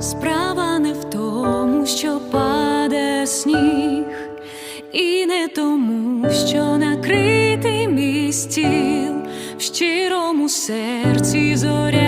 Справа не в тому, що паде сніг, і не тому, що накритий мій стіл, в щирому серці зоря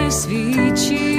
це свідчив